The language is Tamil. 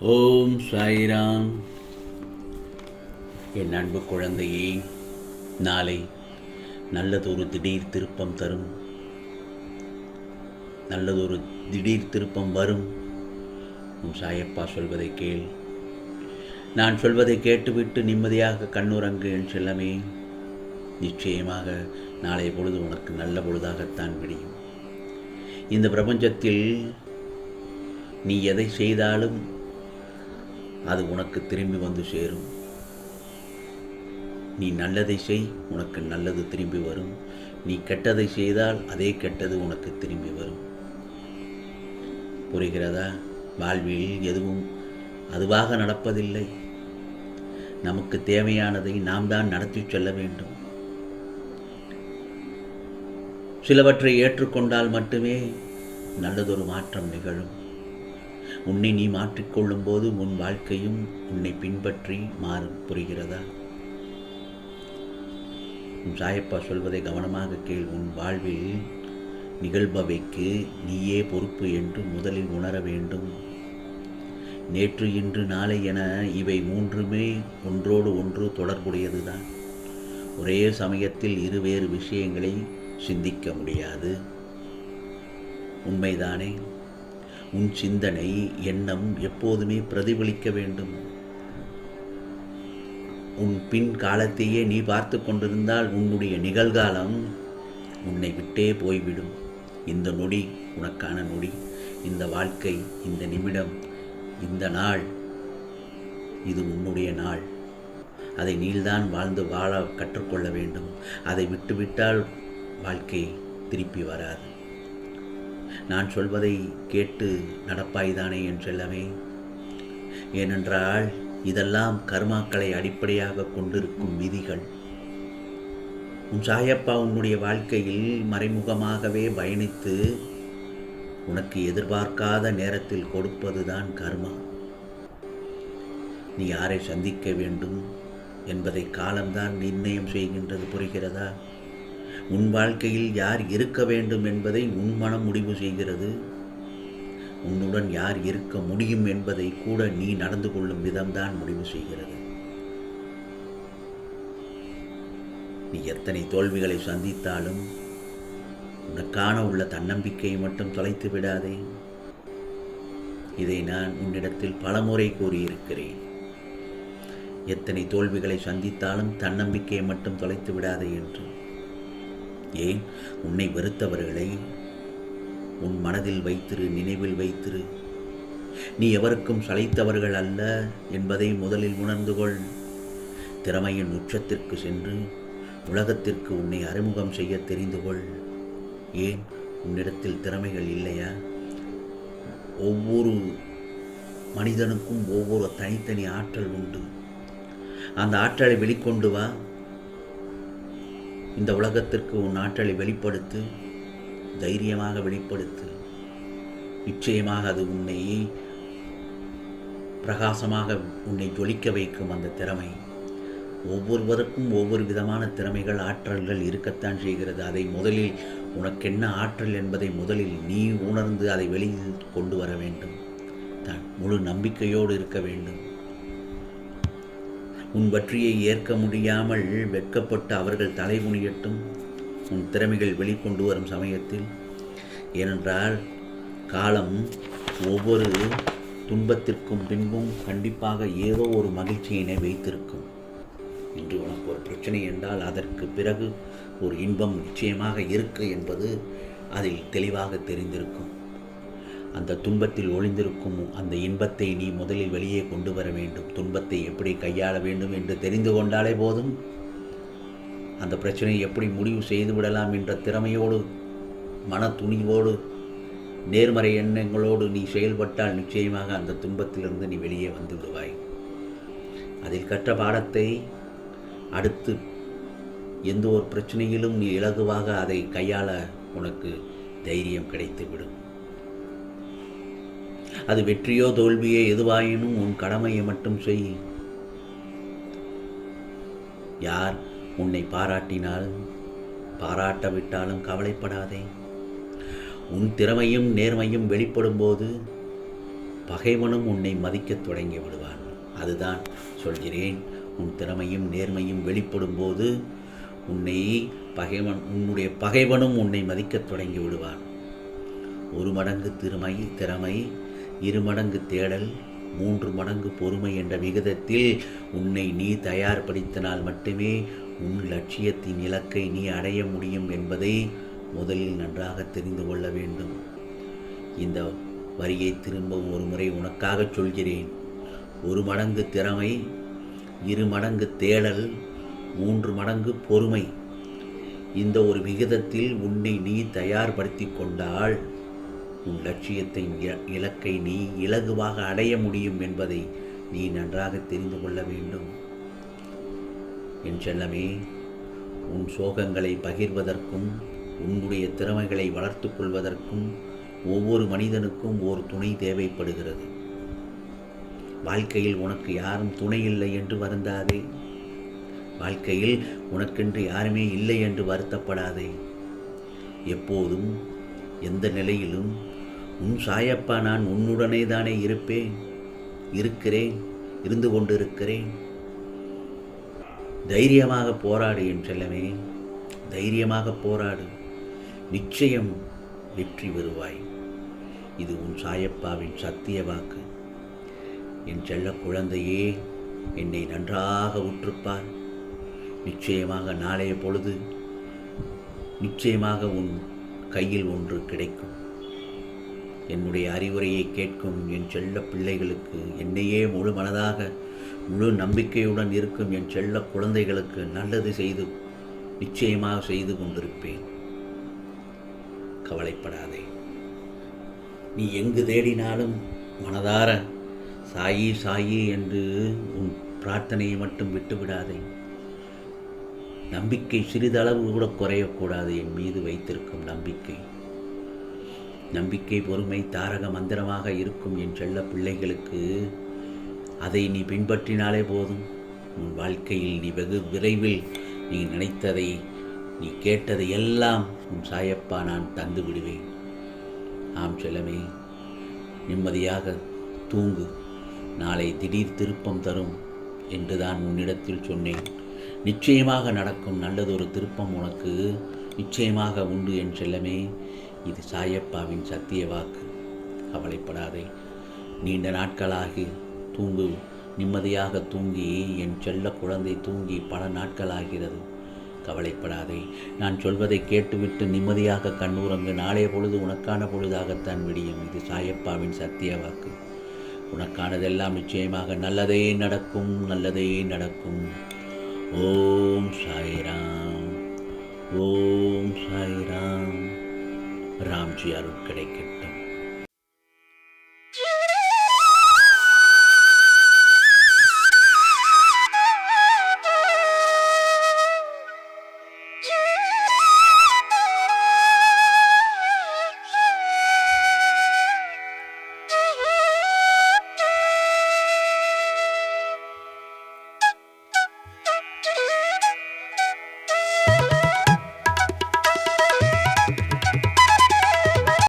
ஓம் சாய்ராம். என் அன்பு குழந்தையே நாளை நல்லதொரு திடீர் திருப்பம் தரும். நல்லதொரு திடீர் திருப்பம் வரும். உன் சாயப்பா சொல்வதை கேள். நான் சொல்வதை கேட்டுவிட்டு நிம்மதியாக கண்ணுறங்கு என் செல்லமே. நிச்சயமாக நாளைய பொழுது உனக்கு நல்ல பொழுதாகத்தான் விடியும். இந்த பிரபஞ்சத்தில் நீ எதை செய்தாலும் அது உனக்கு திரும்பி வந்து சேரும். நீ நல்லதை செய் உனக்கு நல்லது திரும்பி வரும். நீ கெட்டதை செய்தால் அதே கெட்டது உனக்கு திரும்பி வரும். புரிகிறதா? வாழ்வில் எதுவும் அதுவாக நடப்பதில்லை. நமக்கு தேவையானதை நாம் தான் நடத்தி செல்ல வேண்டும். சிலவற்றை ஏற்றுக்கொண்டால் மட்டுமே நல்லதொரு மாற்றம் நிகழும். உன்னை நீ மாற்றிக்கொள்ளும் போது உன் வாழ்க்கையும் உன்னை பின்பற்றி மாறும் புரிகிறதா? உன் சாயப்பா சொல்வதை கவனமாக கேள். உன் வாழ்வில் நிகழ்பவைக்கு நீயே பொறுப்பு என்று முதலில் உணர வேண்டும். நேற்று இன்று நாளை என இவை மூன்றுமே ஒன்றோடு ஒன்று தொடர்புடையதுதான். ஒரே சமயத்தில் இருவேறு விஷயங்களை சிந்திக்க முடியாது. உண்மைதானே? உன் சிந்தனை எண்ணம் எப்போதுமே பிரதிபலிக்க வேண்டும். உன் பின் காலத்தையே நீ பார்த்து கொண்டிருந்தால் உன்னுடைய நிகழ்காலம் உன்னை விட்டே போய்விடும். இந்த நொடி உனக்கான நொடி இந்த வாழ்க்கை இந்த நிமிடம் இந்த நாள் இது உன்னுடைய நாள். அதை நீள்தான் வாழ்ந்து வாழ கற்றுக்கொள்ள வேண்டும். அதை விட்டுவிட்டால் வாழ்க்கை திருப்பி வராது. நான் சொல்வதை கேட்டு நடப்பாய்தானே என்றெல்லாமே. ஏனென்றால் இதெல்லாம் கர்மாக்களை அடிப்படையாக கொண்டிருக்கும் விதிகள். உன் சாயப்பா உன்னுடைய வாழ்க்கையில் மறைமுகமாகவே பயணித்து உனக்கு எதிர்பார்க்காத நேரத்தில் கொடுப்பதுதான் கர்மா. நீ யாரை சந்திக்க வேண்டும் என்பதை காலம்தான் நிர்ணயம் செய்கின்றது புரிகிறதா? உன் வாழ்க்கையில் யார் இருக்க வேண்டும் என்பதை உன் மனம் முடிவு செய்கிறது. உன்னுடன் யார் இருக்க முடியும் என்பதை கூட நீ நடந்து கொள்ளும் விதம்தான் முடிவு செய்கிறது. நீ எத்தனை தோல்விகளை சந்தித்தாலும் உனக்கான உள்ள தன்னம்பிக்கையை மட்டும் தொலைத்து விடாதே. இதை நான் உன்னிடத்தில் பலமுறை கூறியிருக்கிறேன். எத்தனை தோல்விகளை சந்தித்தாலும் தன்னம்பிக்கையை மட்டும் தொலைத்து விடாதே என்று. ஏன் உன்னை வெறுத்தவர்களை உன் மனதில் வைத்திரு நினைவில் வைத்திரு. நீ எவருக்கும் சளைத்தவர்கள் அல்ல என்பதை முதலில் உணர்ந்து கொள் திறமையின் உச்சத்திற்கு சென்று உலகத்திற்கு உன்னை அறிமுகம் செய்ய தெரிந்து கொள் ஏன் உன்னிடத்தில் திறமைகள் இல்லையா? ஒவ்வொரு மனிதனுக்கும் ஒவ்வொரு தனித்தனி ஆற்றல் உண்டு. அந்த ஆற்றலை வெளிக்கொண்டு வா. இந்த உலகத்திற்கு உன் ஆற்றலை வெளிப்படுத்து தைரியமாக வெளிப்படுத்து. நிச்சயமாக அது உன்னை பிரகாசமாக உன்னை ஜொலிக்க வைக்கும் அந்த திறமை. ஒவ்வொருவருக்கும் ஒவ்வொரு விதமான திறமைகள் ஆற்றல்கள் இருக்கத்தான் செய்கிறது. அதை முதலில் உனக்கென்ன ஆற்றல் என்பதை முதலில் நீ உணர்ந்து அதை வெளியில் கொண்டு வர வேண்டும். தான் முழு நம்பிக்கையோடு இருக்க வேண்டும். உன் பற்றியை ஏற்க முடியாமல் வெட்கப்பட்டு அவர்கள் தலைகுனியட்டும் உன் திறமைகள் வெளிக்கொண்டு வரும் சமயத்தில் ஏனென்றால் காலம் ஒவ்வொரு துன்பத்திற்கும் பின்பும் கண்டிப்பாக ஏதோ ஒரு மகிழ்ச்சியினை வைத்திருக்கும். இன்று உனக்கு ஒரு பிரச்சனை என்றால் அதற்கு பிறகு ஒரு இன்பம் நிச்சயமாக இருக்கு என்பது அதில் தெளிவாக தெரிந்திருக்கும். அந்த துன்பத்தில் ஒளிந்திருக்கும் அந்த இன்பத்தை நீ முதலில் வெளியே கொண்டு வர வேண்டும். துன்பத்தை எப்படி கையாள வேண்டும் என்று தெரிந்து கொண்டாலே போதும். அந்த பிரச்சனையை எப்படி முடிவு செய்து விடலாம் என்ற திறமையோடு மன துணிவோடு நேர்மறை எண்ணங்களோடு நீ செயல்பட்டால் நிச்சயமாக அந்த துன்பத்திலிருந்து நீ வெளியே வந்து விடுவாய். அதில் கற்ற பாடத்தை அடுத்து எந்த ஒரு பிரச்சனையிலும் நீ இலகுவாக அதை கையாள உனக்கு தைரியம் கிடைத்துவிடும். அது வெற்றியோ தோல்வியோ எதுவாயினும் உன் கடமையை மட்டும் செய். யார் உன்னை பாராட்டினால் பாராட்டவிட்டாலும் கவலைப்படாதே. உன் திறமையும் நேர்மையும் வெளிப்படும்போது பகைவனும் உன்னை மதிக்கத் தொடங்கி விடுவான். அதுதான் சொல்கிறேன். உன் திறமையும் நேர்மையும் வெளிப்படும் போது உன்னை பகைவன் உன்னுடைய பகைவனும் உன்னை மதிக்கத் தொடங்கி விடுவான். ஒரு மடங்கு திறமை திறமை இரு மடங்கு தேடல் மூன்று மடங்கு பொறுமை என்ற விகிதத்தில் உன்னை நீ தயார்படுத்தினால் மட்டுமே உன் லட்சியத்தின் இலக்கை நீ அடைய முடியும் என்பதை முதலில் நன்றாக தெரிந்து கொள்ள வேண்டும். இந்த வரியை திரும்பவும் ஒரு முறை உனக்காகச் சொல்கிறேன். ஒரு மடங்கு திறமை இரு மடங்கு தேடல் மூன்று மடங்கு பொறுமை. இந்த ஒரு விகிதத்தில் உன்னை நீ தயார்படுத்தி கொண்டால் உன் லட்சியத்தை இலக்கை நீ இலகுவாக அடைய முடியும் என்பதை நீ நன்றாக தெரிந்து கொள்ள வேண்டும். என் செல்லமே உன் சோகங்களை பகிர்வதற்கும் உன்னுடைய திறமைகளை வளர்த்துக் கொள்வதற்கும் ஒவ்வொரு மனிதனுக்கும் ஒரு துணை தேவைப்படுகிறது. வாழ்க்கையில் உனக்கு யாரும் துணை இல்லை என்று வருந்தாதே. வாழ்க்கையில் உனக்கென்று யாருமே இல்லை என்று வருத்தப்படாதே. எப்போதும் எந்த நிலையிலும் உன் சாயப்பா நான் உன்னுடனே தானே இருப்பேன். இருக்கிறேன் இருந்து கொண்டிருக்கிறேன். தைரியமாக போராடு என் செல்லமே. தைரியமாக போராடு. நிச்சயம் வெற்றி பெறுவாய். இது உன் சாயப்பாவின் சத்திய வாக்கு. என் செல்ல குழந்தையே என்னை நன்றாக உற்றுப்பார். நிச்சயமாக நாளைய பொழுது நிச்சயமாக உன் கையில் ஒன்று கிடைக்கும். என்னுடைய அறிவுரையை கேட்கும் என் செல்ல பிள்ளைகளுக்கு என்னையே முழு மனதாக முழு நம்பிக்கையுடன் இருக்கும் என் செல்ல குழந்தைகளுக்கு நல்லது செய்து நிச்சயமாக செய்து கொண்டிருப்பேன். கவலைப்படாதே. நீ எங்கு தேடினாலும் மனதார சாயி சாயி என்று உன் பிரார்த்தனையை மட்டும் விட்டுவிடாதே. நம்பிக்கை சிறிதளவு கூட குறையக்கூடாது என் மீது வைத்திருக்கும் நம்பிக்கை. நம்பிக்கை பொறுமை தாரக மந்திரமாக இருக்கும் என் செல்ல பிள்ளைகளுக்கு அதை நீ பின்பற்றினாலே போதும். உன் வாழ்க்கையில் நீ வெகு விரைவில் நீ நினைத்ததை நீ கேட்டதை எல்லாம் உன் சாயப்பா நான் தந்து விடுவேன். ஆம் செல்லமே நிம்மதியாக தூங்கு. நாளை திடீர் திருப்பம் தரும் என்று தான் உன்னிடத்தில் சொன்னேன். நிச்சயமாக நடக்கும் நல்லதொரு திருப்பம் உனக்கு நிச்சயமாக உண்டு என் செல்லமே. இது சாயப்பாவின் சத்திய வாக்கு. கவலைப்படாதே. நீண்ட நாட்களாகி தூங்கு நிம்மதியாக தூங்கி என் செல்ல குழந்தை தூங்கி பல நாட்களாகிறது. கவலைப்படாதே. நான் சொல்வதை கேட்டுவிட்டு நிம்மதியாக கண்ணுறங்கு நாளைய பொழுது உனக்கான பொழுதாகத்தான் விடியும். இது சாயப்பாவின் சத்திய வாக்கு. உனக்கானதெல்லாம் நிச்சயமாக நல்லதே நடக்கும் நல்லதே நடக்கும். ஓம் சாய்ராம். ஓம் சாய் ராம்ஜி அருள் கிடைக்கட்டும்.